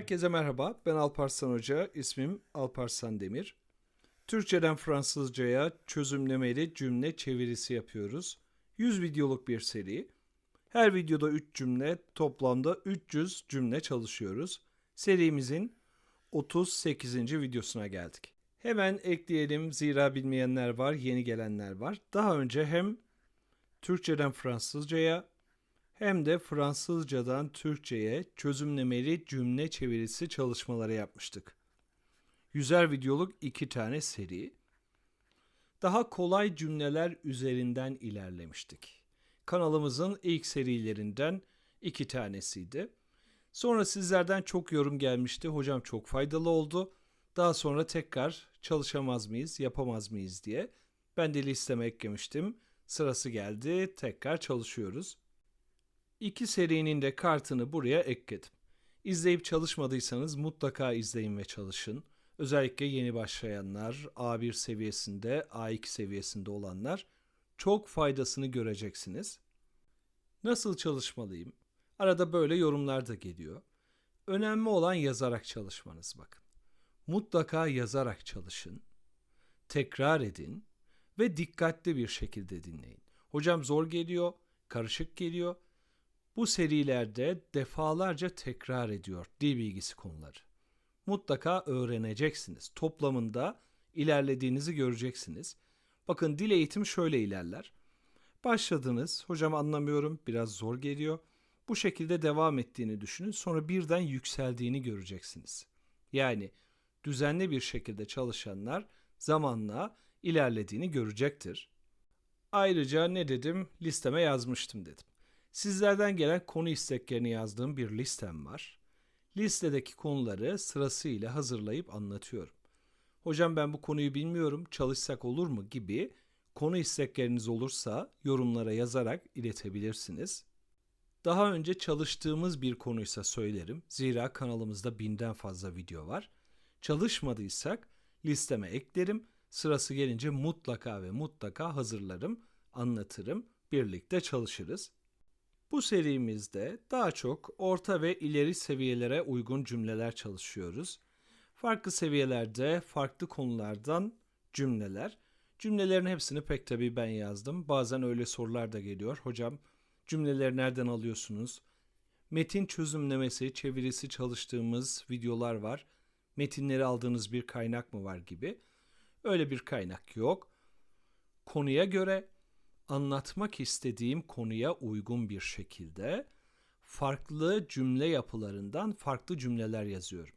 Herkese merhaba. Ben Alparslan Hoca. İsmim Alparslan Demir. Türkçeden Fransızcaya çözümlemeli cümle çevirisi yapıyoruz. 100 videoluk bir seri. Her videoda 3 cümle, toplamda 300 cümle çalışıyoruz. Serimizin 38. videosuna geldik. Hemen ekleyelim zira bilmeyenler var, yeni gelenler var. Daha önce hem Türkçeden Fransızcaya hem de Fransızcadan Türkçe'ye çözümlemeli cümle çevirisi çalışmaları yapmıştık. Yüzer videoluk iki tane seri. Daha kolay cümleler üzerinden ilerlemiştik. Kanalımızın ilk serilerinden iki tanesiydi. Sonra sizlerden çok yorum gelmişti. Hocam çok faydalı oldu. Daha sonra tekrar çalışamaz mıyız, yapamaz mıyız diye. Ben de listeme eklemiştim. Sırası geldi. Tekrar çalışıyoruz. İki serinin de kartını buraya ekledim. İzleyip çalışmadıysanız mutlaka izleyin ve çalışın. Özellikle yeni başlayanlar, A1 seviyesinde, A2 seviyesinde olanlar çok faydasını göreceksiniz. Nasıl çalışmalıyım? Arada böyle yorumlar da geliyor. Önemli olan yazarak çalışmanız bakın. Mutlaka yazarak çalışın. Tekrar edin ve dikkatli bir şekilde dinleyin. Hocam zor geliyor, karışık geliyor. Bu serilerde defalarca tekrar ediyor dil bilgisi konuları. Mutlaka öğreneceksiniz. Toplamında ilerlediğinizi göreceksiniz. Bakın dil eğitimi şöyle ilerler. Başladınız, hocam anlamıyorum, biraz zor geliyor. Bu şekilde devam ettiğini düşünün. Sonra birden yükseldiğini göreceksiniz. Yani düzenli bir şekilde çalışanlar zamanla ilerlediğini görecektir. Ayrıca ne dedim? Listeme yazmıştım dedim. Sizlerden gelen konu isteklerini yazdığım bir listem var. Listedeki konuları sırasıyla hazırlayıp anlatıyorum. Hocam ben bu konuyu bilmiyorum, çalışsak olur mu gibi konu istekleriniz olursa yorumlara yazarak iletebilirsiniz. Daha önce çalıştığımız bir konuysa söylerim. Zira kanalımızda binden fazla video var. Çalışmadıysak listeme eklerim. Sırası gelince mutlaka ve mutlaka hazırlarım, anlatırım, birlikte çalışırız. Bu serimizde daha çok orta ve ileri seviyelere uygun cümleler çalışıyoruz. Farklı seviyelerde, farklı konulardan cümleler. Cümlelerin hepsini pek tabii ben yazdım. Bazen öyle sorular da geliyor. Hocam cümleleri nereden alıyorsunuz? Metin çözümlemesi, çevirisi çalıştığımız videolar var. Metinleri aldığınız bir kaynak mı var gibi. Öyle bir kaynak yok. Konuya göre anlatmak istediğim konuya uygun bir şekilde farklı cümle yapılarından farklı cümleler yazıyorum.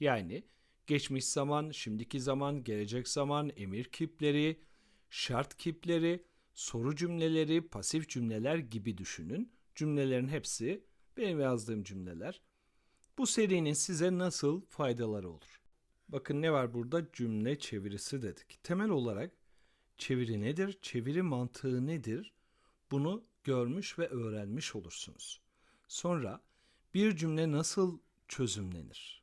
Yani geçmiş zaman, şimdiki zaman, gelecek zaman, emir kipleri, şart kipleri, soru cümleleri, pasif cümleler gibi düşünün. Cümlelerin hepsi benim yazdığım cümleler. Bu serinin size nasıl faydaları olur? Bakın ne var burada? Cümle çevirisi dedik. Temel olarak çeviri nedir? Çeviri mantığı nedir? Bunu görmüş ve öğrenmiş olursunuz. Sonra bir cümle nasıl çözümlenir?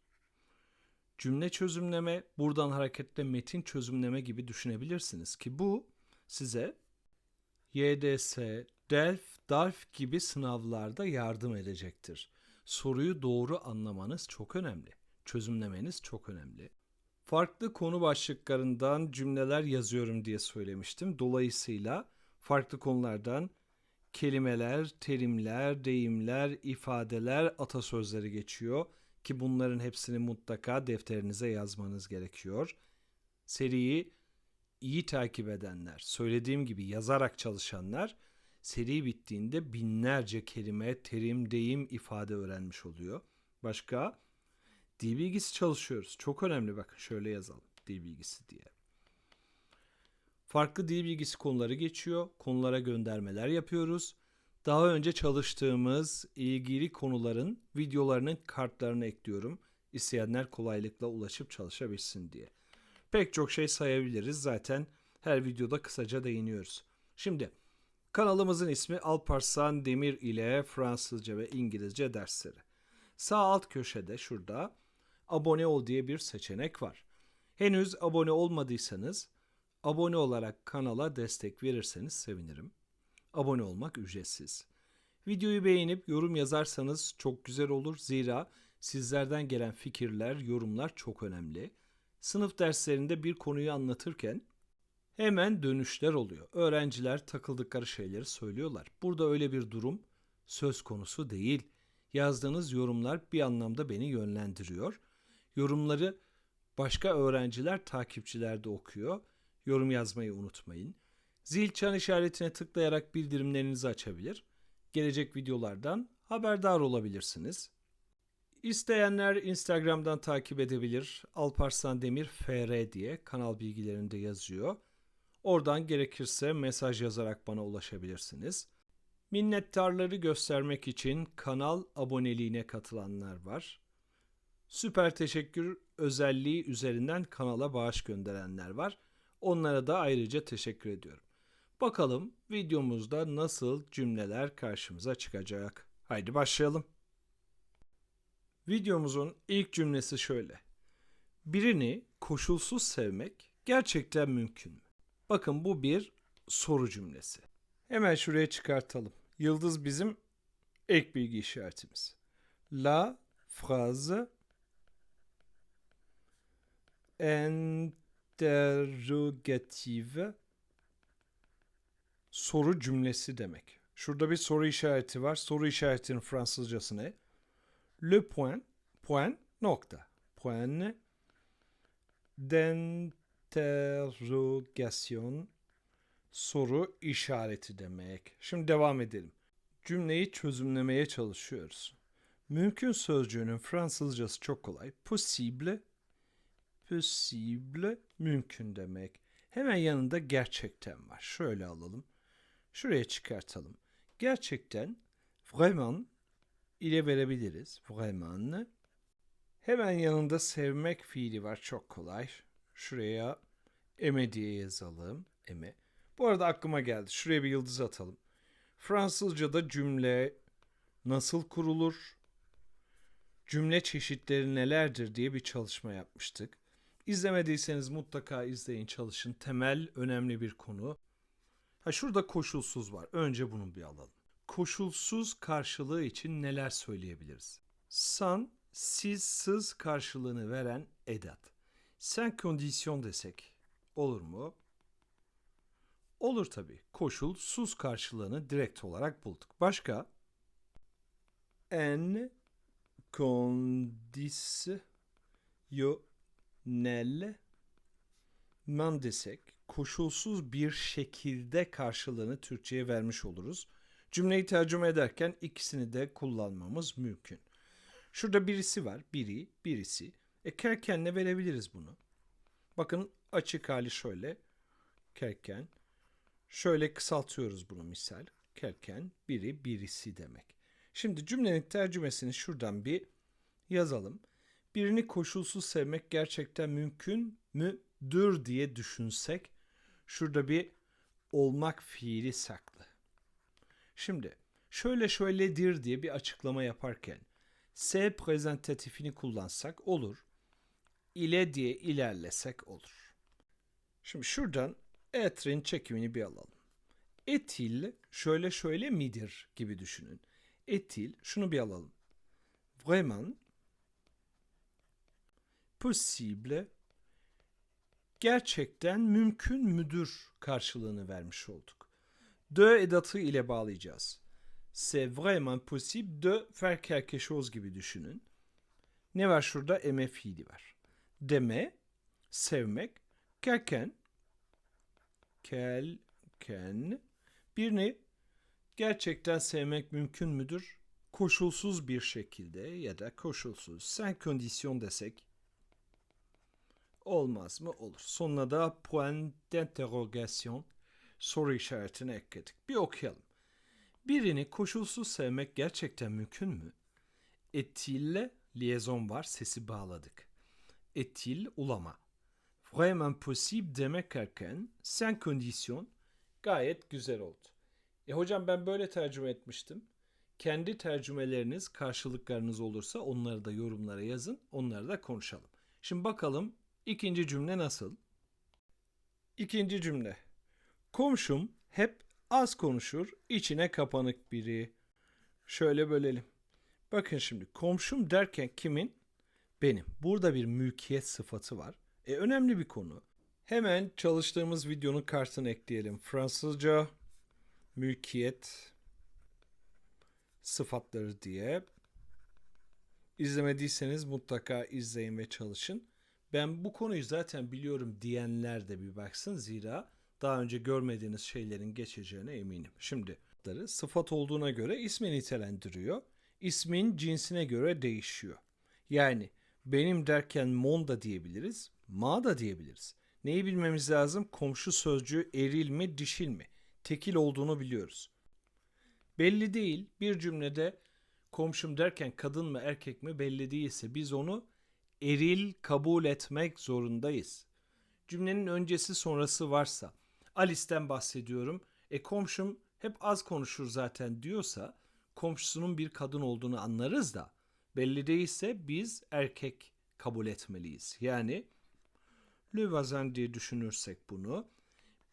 Cümle çözümleme, buradan hareketle metin çözümleme gibi düşünebilirsiniz ki bu size YDS, DELF, DALF gibi sınavlarda yardım edecektir. Soruyu doğru anlamanız çok önemli. Çözümlemeniz çok önemli. Farklı konu başlıklarından cümleler yazıyorum diye söylemiştim. Dolayısıyla farklı konulardan kelimeler, terimler, deyimler, ifadeler, atasözleri geçiyor ki bunların hepsini mutlaka defterinize yazmanız gerekiyor. Seriyi iyi takip edenler, söylediğim gibi yazarak çalışanlar seri bittiğinde binlerce kelime, terim, deyim, ifade öğrenmiş oluyor. Başka dil bilgisi çalışıyoruz. Çok önemli bakın şöyle yazalım dil bilgisi diye. Farklı dil bilgisi konuları geçiyor. Konulara göndermeler yapıyoruz. Daha önce çalıştığımız ilgili konuların videolarının kartlarını ekliyorum. İsteyenler kolaylıkla ulaşıp çalışabilsin diye. Pek çok şey sayabiliriz zaten her videoda kısaca değiniyoruz. Şimdi kanalımızın ismi Alparslan Demir ile Fransızca ve İngilizce dersleri. Sağ alt köşede şurada abone ol diye bir seçenek var. Henüz abone olmadıysanız abone olarak kanala destek verirseniz sevinirim. Abone olmak ücretsiz. Videoyu beğenip yorum yazarsanız çok güzel olur. Zira Sizlerden gelen fikirler, yorumlar çok önemli. Sınıf derslerinde bir konuyu anlatırken hemen dönüşler oluyor. Öğrenciler takıldıkları şeyleri söylüyorlar. Burada öyle bir durum söz konusu değil. Yazdığınız yorumlar bir anlamda beni yönlendiriyor. Yorumları başka öğrenciler, takipçiler de okuyor. Yorum yazmayı unutmayın. Zil çan işaretine tıklayarak bildirimlerinizi açabilir. Gelecek videolardan haberdar olabilirsiniz. İsteyenler Instagram'dan takip edebilir. Alparslan Demir FR diye kanal bilgilerinde yazıyor. Oradan gerekirse mesaj yazarak bana ulaşabilirsiniz. Minnettarları göstermek için kanal aboneliğine katılanlar var. Süper teşekkür özelliği üzerinden kanala bağış gönderenler var. Onlara da ayrıca teşekkür ediyorum. Bakalım videomuzda nasıl cümleler karşımıza çıkacak. Haydi başlayalım. Videomuzun ilk cümlesi şöyle. Birini koşulsuz sevmek gerçekten mümkün mü? Bakın bu bir soru cümlesi. Hemen şuraya çıkartalım. Yıldız bizim ek bilgi işaretimiz. La phrase interrogative soru cümlesi demek. Şurada bir soru işareti var. Soru işaretinin Fransızcası ne? Le point, point, nokta. Point d'interrogation soru işareti demek. Şimdi devam edelim. Cümleyi çözümlemeye çalışıyoruz. Mümkün sözcüğünün Fransızcası çok kolay. Possible, possible, mümkün demek. Hemen yanında gerçekten var. Şöyle alalım. Şuraya çıkartalım. Gerçekten, vraiment ile verebiliriz. Vraiment. Hemen yanında sevmek fiili var. Çok kolay. Şuraya eme diye yazalım. Eme. Bu arada aklıma geldi. Şuraya bir yıldız atalım. Fransızca'da cümle nasıl kurulur? Cümle çeşitleri nelerdir diye bir çalışma yapmıştık. İzlemediyseniz mutlaka izleyin, çalışın. Temel önemli bir konu. Ha şurada koşulsuz var. Önce bunu bir alalım. Koşulsuz karşılığı için neler söyleyebiliriz? San, siz, sız karşılığını veren edat. Sen kondisyon desek olur mu? Olur tabii. Koşulsuz karşılığını direkt olarak bulduk. Başka? En kondisyonel man desek koşulsuz bir şekilde karşılığını Türkçe'ye vermiş oluruz. Cümleyi tercüme ederken ikisini de kullanmamız mümkün. Şurada birisi var. Biri, birisi. E kerkenle verebiliriz bunu. Bakın açık hali şöyle. Kerken. Şöyle kısaltıyoruz bunu misal. Kerken, biri, birisi demek. Şimdi cümlenin tercümesini şuradan bir yazalım. Birini koşulsuz sevmek gerçekten mümkün müdür diye düşünsek şurada bir olmak fiili saklı. Şimdi şöyle şöyledir diye bir açıklama yaparken S prezentatifini kullansak olur. ile diye ilerlesek olur. Şimdi şuradan etrin çekimini bir alalım. Etil şöyle şöyle midir gibi düşünün. Etil şunu bir alalım. Vraiment possible gerçekten mümkün müdür karşılığını vermiş olduk. De edatı ile bağlayacağız. C'est vraiment possible de faire quelque chose gibi düşünün. Ne var şurada? Eme var. Deme, sevmek, kelken, kelken, birini gerçekten sevmek mümkün müdür? Koşulsuz bir şekilde ya da koşulsuz, sen kondisyon desek olmaz mı? Olur. Sonuna da point d'interrogation soru işaretini ekledik. Bir okuyalım. Birini koşulsuz sevmek gerçekten mümkün mü? Etille liaison var, sesi bağladık. Etil ulama. Vraiment possible demek erken, sen kondisyon gayet güzel oldu. E hocam ben böyle tercüme etmiştim. Kendi tercümeleriniz, karşılıklarınız olursa onları da yorumlara yazın, onları da konuşalım. Şimdi bakalım ikinci cümle nasıl? İkinci cümle. Komşum hep az konuşur, içine kapanık biri. Şöyle bölelim. Bakın şimdi komşum derken kimin? Benim. Burada bir mülkiyet sıfatı var. E önemli bir konu. Hemen çalıştığımız videonun kartını ekleyelim. Fransızca mülkiyet sıfatları diye. İzlemediyseniz mutlaka izleyin ve çalışın. Ben bu konuyu zaten biliyorum diyenler de bir baksın zira daha önce görmediğiniz şeylerin geçeceğine eminim. Şimdi sıfat olduğuna göre ismi nitelendiriyor. İsmin cinsine göre değişiyor. Yani benim derken mon da diyebiliriz, ma da diyebiliriz. Neyi bilmemiz lazım? Komşu sözcüğü eril mi, dişil mi? Tekil olduğunu biliyoruz. Belli değil. Bir cümlede komşum derken kadın mı erkek mi belli değilse biz onu eril kabul etmek zorundayız. Cümlenin öncesi sonrası varsa Alice'den bahsediyorum. E komşum hep az konuşur zaten diyorsa komşusunun bir kadın olduğunu anlarız da belli değilse biz erkek kabul etmeliyiz. Yani le voisin diye düşünürsek bunu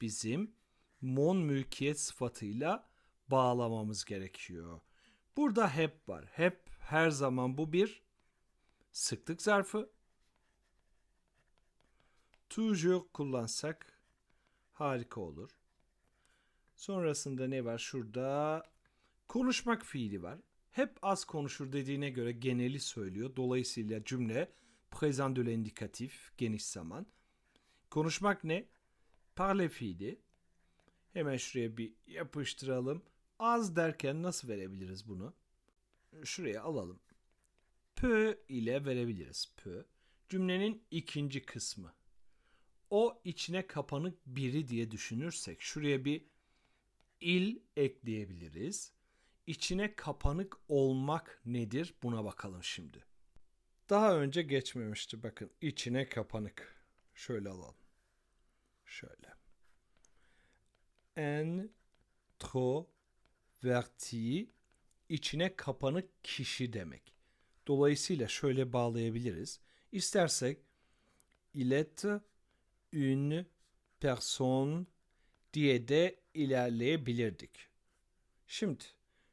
bizim mon mülkiyet sıfatıyla bağlamamız gerekiyor. Burada hep var. Hep her zaman bu bir sıklık zarfı. Toujours kullansak harika olur. Sonrasında ne var? Şurada konuşmak fiili var. Hep az konuşur dediğine göre geneli söylüyor. Dolayısıyla cümle présent de l'indikatif geniş zaman. Konuşmak ne? Parler fiili. Hemen şuraya bir yapıştıralım. Az derken nasıl verebiliriz bunu? Şuraya alalım. Peu ile verebiliriz. Peu. Cümlenin ikinci kısmı. O içine kapanık biri diye düşünürsek şuraya bir il ekleyebiliriz. İçine kapanık olmak nedir? Buna bakalım şimdi. Daha önce geçmemişti bakın. içine kapanık. Şöyle alalım. Şöyle. Introverti içine kapanık kişi demek. Dolayısıyla şöyle bağlayabiliriz. İstersek il est une personne diye de ilerleyebilirdik. Şimdi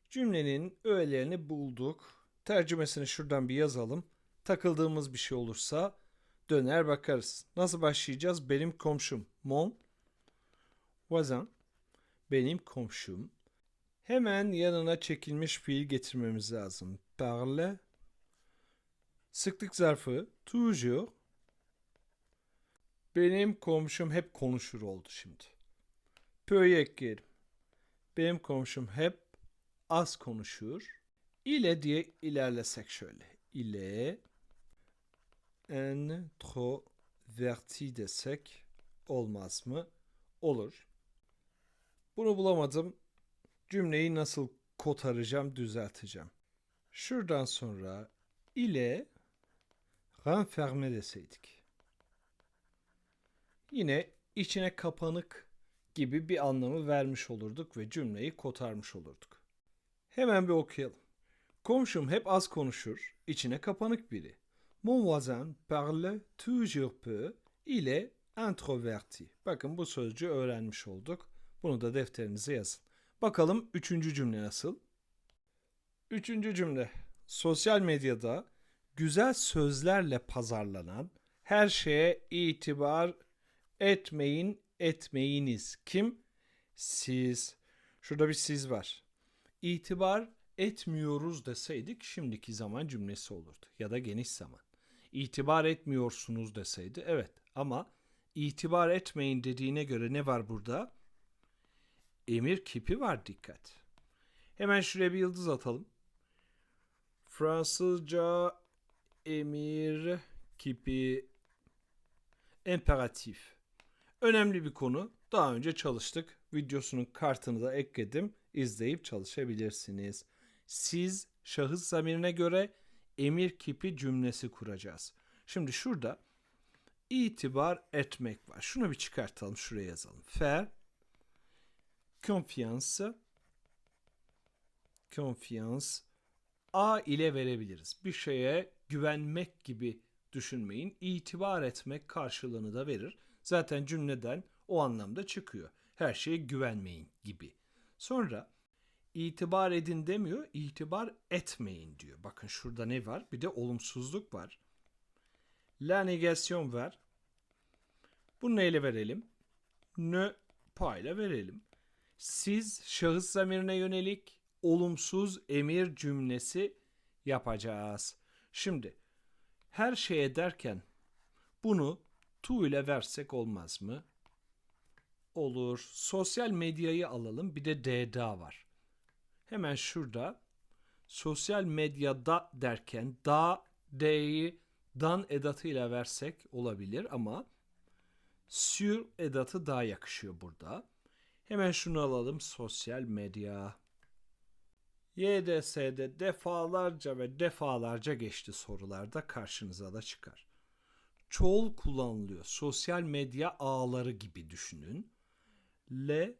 cümlenin öğelerini bulduk. Tercümesini şuradan bir yazalım. Takıldığımız bir şey olursa döner bakarız. Nasıl başlayacağız? Benim komşum. Mon voisin. Benim komşum. Hemen yanına çekilmiş fiil getirmemiz lazım. Parle. Sıklık zarfı. Toujours. Benim komşum hep konuşur oldu şimdi. Ekleyelim. Benim komşum hep az konuşur. İle diye ilerlesek şöyle. İle introverti desek olmaz mı? Olur. Bunu bulamadım. Cümleyi nasıl kotaracağım, düzelteceğim. Şuradan sonra ile renferme deseydik. Yine içine kapanık gibi bir anlamı vermiş olurduk ve cümleyi kotarmış olurduk. Hemen bir okuyalım. Komşum hep az konuşur, içine kapanık biri. Mon voisin parle toujours peu, il est introverti. Bakın bu sözcüğü öğrenmiş olduk. Bunu da defterinize yazın. Bakalım üçüncü cümle nasıl? Üçüncü cümle. Sosyal medyada güzel sözlerle pazarlanan her şeye itibar etmeyin etmeyiniz. Kim? Siz. Şurada bir siz var. İtibar etmiyoruz deseydik şimdiki zaman cümlesi olurdu. Ya da geniş zaman. İtibar etmiyorsunuz deseydi evet ama itibar etmeyin dediğine göre ne var burada? Emir kipi var dikkat. Hemen şuraya bir yıldız atalım. Fransızca emir kipi imperatif. Önemli bir konu. Daha önce çalıştık. Videosunun kartını da ekledim. İzleyip çalışabilirsiniz. Siz şahıs zamirine göre emir kipi cümlesi kuracağız. Şimdi şurada itibar etmek var. Şunu bir çıkartalım. Şuraya yazalım. Faire confiance confiance A ile verebiliriz. Bir şeye güvenmek gibi düşünmeyin. İtibar etmek karşılığını da verir. Zaten cümleden o anlamda çıkıyor. Her şeye güvenmeyin gibi. Sonra itibar edin demiyor, itibar etmeyin diyor. Bakın şurada ne var? Bir de olumsuzluk var. La negation var. Bunu neyle verelim? Ne payla verelim. Siz şahıs zamirine yönelik olumsuz emir cümlesi yapacağız. Şimdi her şeye derken bunu tu ile versek olmaz mı? Olur. Sosyal medyayı alalım. Bir de DDA var. Hemen şurada sosyal medyada derken da D'yi dan edatıyla versek olabilir ama sur edatı daha yakışıyor burada. Hemen şunu alalım sosyal medya. YDS'de defalarca ve defalarca geçti sorularda karşınıza da çıkar. Çoğul kullanılıyor. Sosyal medya ağları gibi düşünün. Le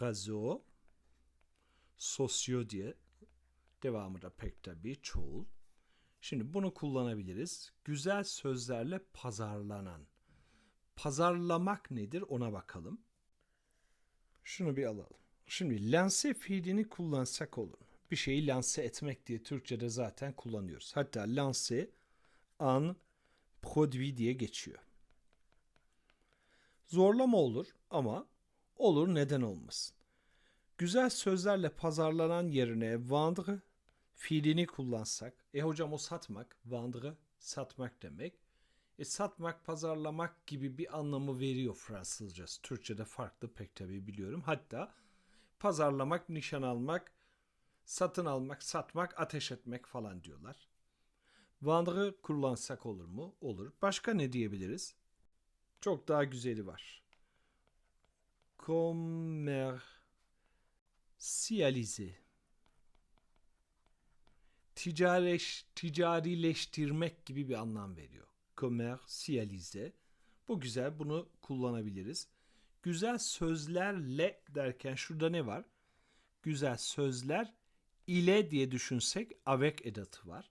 réseaux sosyo diye devamı da pek tabii çoğul. Şimdi bunu kullanabiliriz. Güzel sözlerle pazarlanan. Pazarlamak nedir ona bakalım. Şunu bir alalım. Şimdi lanse fiilini kullansak olur. Bir şeyi lanse etmek diye Türkçe'de zaten kullanıyoruz. Hatta lanse an produit diye geçiyor. Zorlama olur ama olur neden olmasın. Güzel sözlerle pazarlanan yerine vendre fiilini kullansak. E hocam o satmak, vendre satmak demek. E satmak, pazarlamak gibi bir anlamı veriyor Fransızcası. Türkçe'de farklı pek tabii biliyorum. Hatta pazarlamak, nişan almak, satın almak, satmak, ateş etmek falan diyorlar. Vendre kullansak olur mu? Olur. Başka ne diyebiliriz? Çok daha güzeli var. Komersiyalize. Ticareş, ticarileştirmek gibi bir anlam veriyor. Komersiyalize. Bu güzel. Bunu kullanabiliriz. Güzel sözlerle derken şurada ne var? Güzel sözler ile diye düşünsek avec edatı var.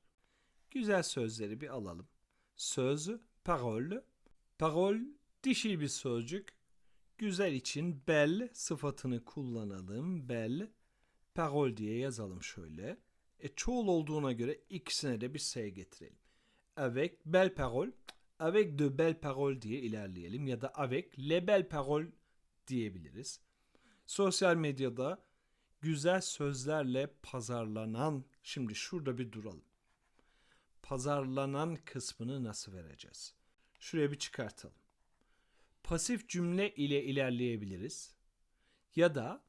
Güzel sözleri bir alalım. Söz, parole. Parol dişil bir sözcük. Güzel için bel sıfatını kullanalım. Bel, parol diye yazalım şöyle. E çoğul olduğuna göre ikisine de bir S getirelim. Avec belle parole, avec de belles paroles diye ilerleyelim ya da avec les belles paroles diyebiliriz. Sosyal medyada güzel sözlerle pazarlanan, şimdi şurada bir duralım. Pazarlanan kısmını nasıl vereceğiz? Şuraya bir çıkartalım. Pasif cümle ile ilerleyebiliriz. Ya da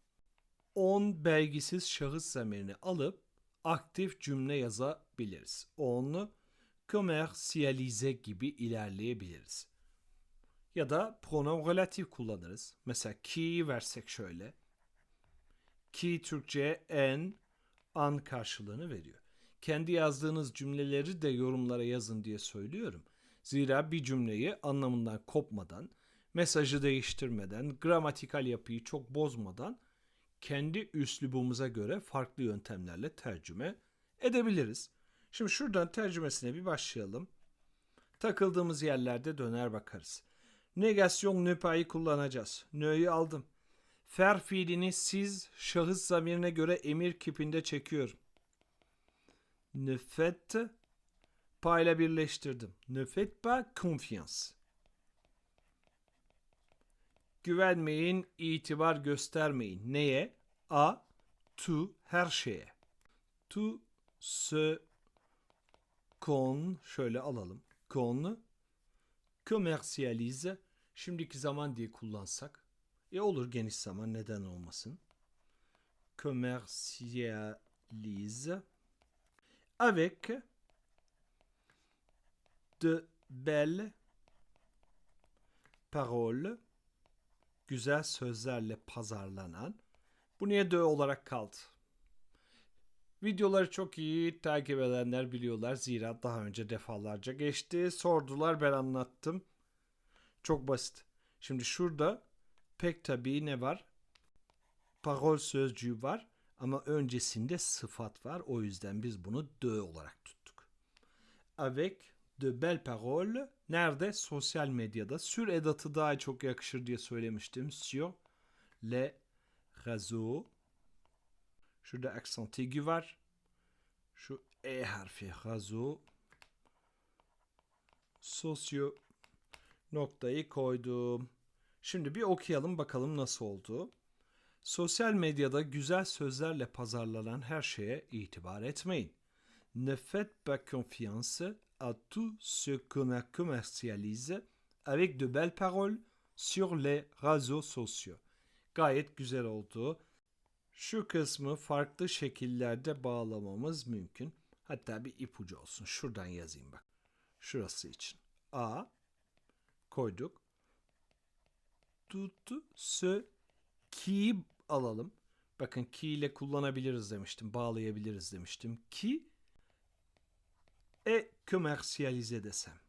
on belgisiz şahıs zamirini alıp aktif cümle yazabiliriz. On komersiyalize gibi ilerleyebiliriz. Ya da pronom relatif kullanırız. Mesela ki versek şöyle. Ki Türkçe'ye en, an karşılığını veriyor. Kendi yazdığınız cümleleri de yorumlara yazın diye söylüyorum. Zira bir cümleyi anlamından kopmadan, mesajı değiştirmeden, gramatikal yapıyı çok bozmadan kendi üslubumuza göre farklı yöntemlerle tercüme edebiliriz. Şimdi şuradan tercümesine bir başlayalım. Takıldığımız yerlerde döner bakarız. Negasyon nöpayı kullanacağız. Nö'yü aldım. Fer fiilini siz şahıs zamirine göre emir kipinde çekiyorum. Pas ile birleştirdim. Faites pas confiance. Güvenmeyin, itibar göstermeyin. Neye? A. Tu her şeye. Tu se kon şöyle alalım. Kon commercialise şimdiki zaman diye kullansak e olur geniş zaman neden olmasın. Commercialise avec de belles paroles güzel sözlerle pazarlanan bu niye de olarak kaldı? Videoları çok iyi takip edenler biliyorlar. Zira daha önce defalarca geçti. Sordular ben anlattım. Çok basit. Şimdi şurada pek tabii ne var? Parol sözcüğü var ama öncesinde sıfat var. O yüzden biz bunu de olarak tuttuk. Avec de belles paroles nerede? Sosyal medyada. Sür edatı daha çok yakışır diye söylemiştim. Sur les réseaux Şurada accent aigu var. Şu E harfi razo. Sosyo noktayı koydum. Şimdi bir okuyalım bakalım nasıl oldu. Sosyal medyada güzel sözlerle pazarlanan her şeye itibar etmeyin. Ne faites pas confiance à tout ce qu'on a commercialise avec de belles paroles sur les réseaux sociaux. Gayet güzel oldu. Şu kısmı farklı şekillerde bağlamamız mümkün. Hatta bir ipucu olsun. Şuradan yazayım bak. Şurası için. A koyduk. Tout ce qui alalım. Bakın ki ile kullanabiliriz demiştim. Bağlayabiliriz demiştim. Ki e commercialize desem.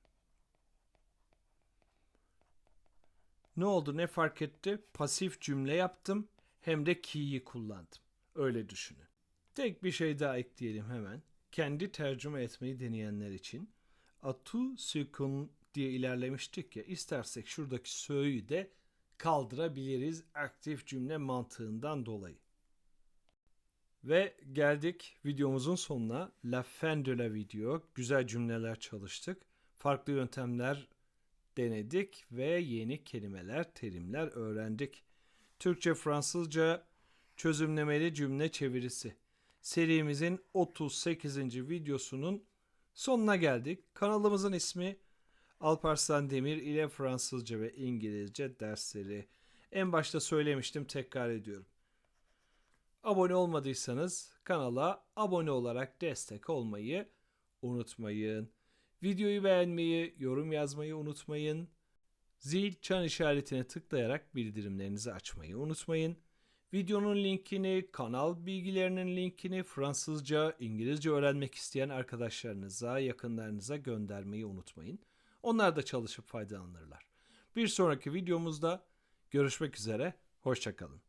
Ne oldu ne fark etti? Pasif cümle yaptım hem de ki'yi kullandım. Öyle düşünün. Tek bir şey daha ekleyelim hemen. Kendi tercüme etmeyi deneyenler için atu sükun diye ilerlemiştik ya istersek şuradaki sö'yü de kaldırabiliriz aktif cümle mantığından dolayı. Ve geldik videomuzun sonuna. La fin de la video. Güzel cümleler çalıştık. Farklı yöntemler denedik ve yeni kelimeler, terimler öğrendik. Türkçe, Fransızca çözümlemeli cümle çevirisi. Serimizin 38. videosunun sonuna geldik. Kanalımızın ismi Alparslan Demir ile Fransızca ve İngilizce dersleri. En başta söylemiştim tekrar ediyorum. Abone olmadıysanız kanala abone olarak destek olmayı unutmayın. Videoyu beğenmeyi, yorum yazmayı unutmayın. Zil çan işaretine tıklayarak bildirimlerinizi açmayı unutmayın. Videonun linkini, kanal bilgilerinin linkini Fransızca, İngilizce öğrenmek isteyen arkadaşlarınıza, yakınlarınıza göndermeyi unutmayın. Onlar da çalışıp faydalanırlar. Bir sonraki videomuzda görüşmek üzere, hoşçakalın.